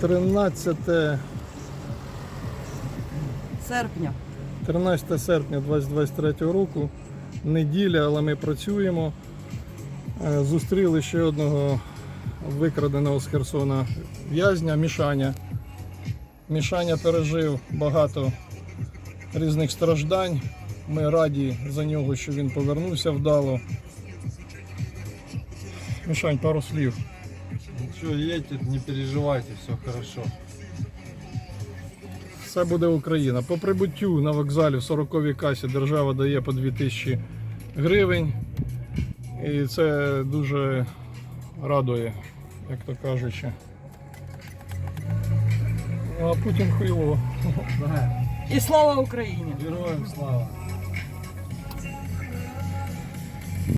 13, Серпня. 13 серпня 2023 року. Неділя, але ми працюємо. Е, Зустріли ще одного викраденого з Херсона в'язня Мішаня. Мішаня пережив багато різних страждань. Ми раді за нього, що він повернувся вдало. Мішань, пару слів. Ничего, едьте, не переживайте, все хорошо. Все буде Україна. По прибуттю на вокзалі в 40-й касі держава дає по 2000 гривень. І це дуже радує, як то кажучи. Ну, А Путін хуйло. І слава Україні! Героям слава.